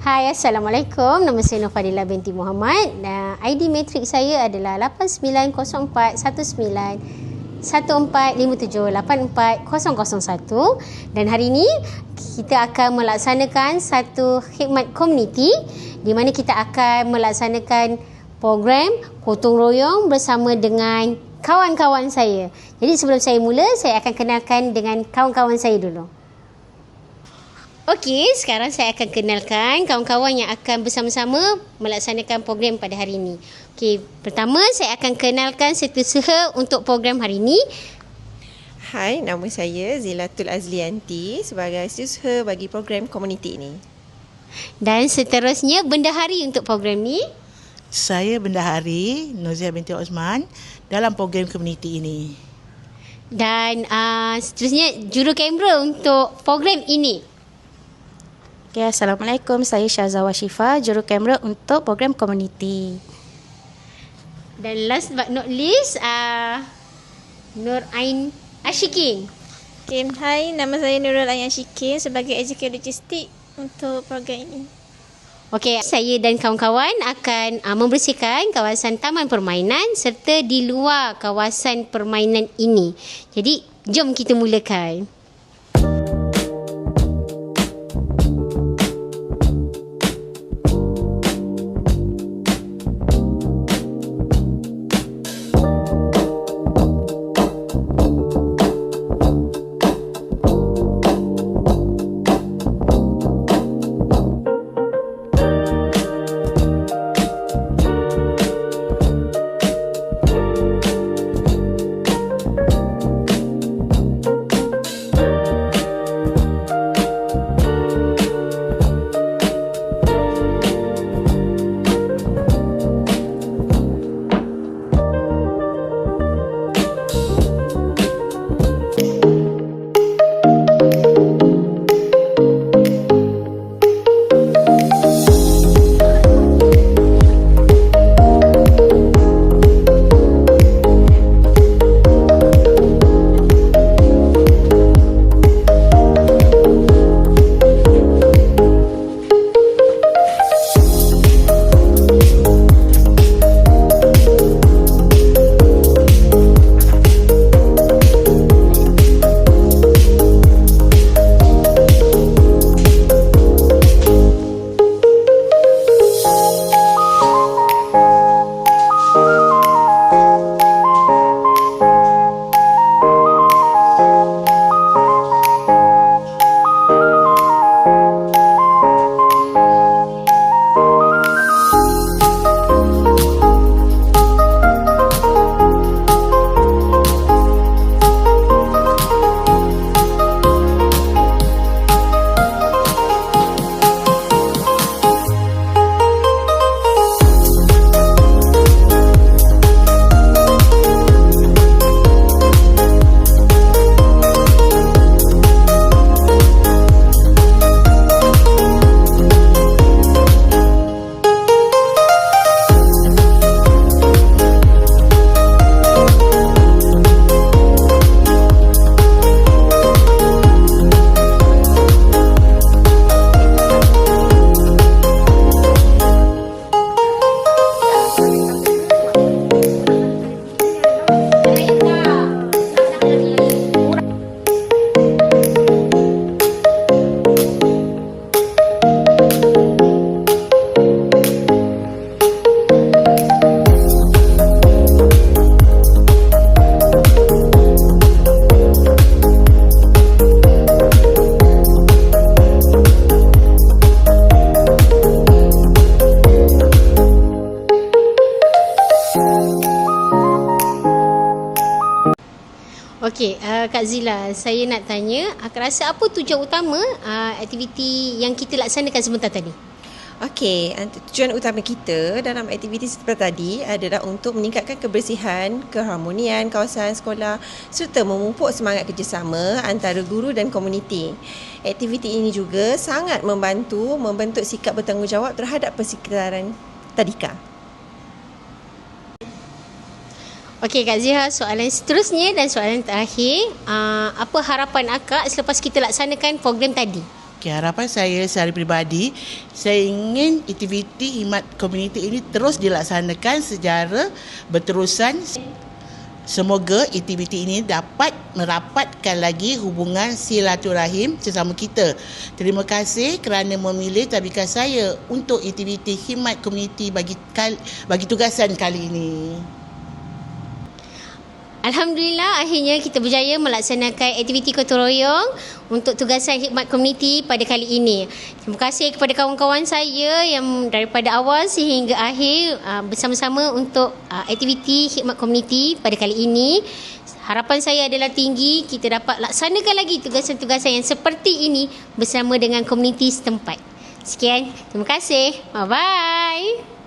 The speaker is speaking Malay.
Hai, Assalamualaikum. Nama saya Nur Fadila binti Muhammad. Dan ID matrik saya adalah 890419 14578401 dan hari ini kita akan melaksanakan satu khidmat komuniti di mana kita akan melaksanakan program gotong royong bersama dengan kawan-kawan saya. Jadi sebelum saya mula, saya akan kenalkan dengan kawan-kawan saya dulu. Okey, sekarang saya akan kenalkan kawan-kawan yang akan bersama-sama melaksanakan program pada hari ini. Okey, pertama saya akan kenalkan setiausaha untuk program hari ini. Hai, nama saya Zilatul Azlianti sebagai setiausaha bagi program komuniti ini. Dan seterusnya bendahari untuk program ini. Saya Bendahari Nozia binti Osman dalam program komuniti ini. Dan uh, seterusnya juru kamera untuk program ini. Okay, Assalamualaikum. Saya Syazawa Syifa, juru kamera untuk program komuniti. Dan last but not least, uh, Nur Ain Ashikin. Okay, hai, nama saya Nurul Ayan Syikin sebagai educator logistik untuk program ini. Okey, saya dan kawan-kawan akan uh, membersihkan kawasan taman permainan serta di luar kawasan permainan ini. Jadi, jom kita mulakan. Okey, uh, Kak Zila, saya nak tanya, uh, rasa apa tujuan utama uh, aktiviti yang kita laksanakan sebentar tadi? Okey, ant- tujuan utama kita dalam aktiviti seperti tadi adalah untuk meningkatkan kebersihan, keharmonian kawasan sekolah serta memupuk semangat kerjasama antara guru dan komuniti. Aktiviti ini juga sangat membantu membentuk sikap bertanggungjawab terhadap persekitaran tadika. Okey, Kak Zia, soalan seterusnya dan soalan terakhir, uh, apa harapan akak selepas kita laksanakan program tadi? Okay, harapan saya secara peribadi, saya ingin aktiviti khidmat komuniti ini terus dilaksanakan secara berterusan. Semoga aktiviti ini dapat merapatkan lagi hubungan silaturahim sesama kita. Terima kasih kerana memilih tadbirkan saya untuk aktiviti khidmat komuniti bagi bagi tugasan kali ini. Alhamdulillah akhirnya kita berjaya melaksanakan aktiviti gotong royong untuk tugasan khidmat komuniti pada kali ini. Terima kasih kepada kawan-kawan saya yang daripada awal sehingga akhir uh, bersama-sama untuk uh, aktiviti khidmat komuniti pada kali ini. Harapan saya adalah tinggi kita dapat laksanakan lagi tugasan-tugasan yang seperti ini bersama dengan komuniti setempat. Sekian, terima kasih. Bye-bye.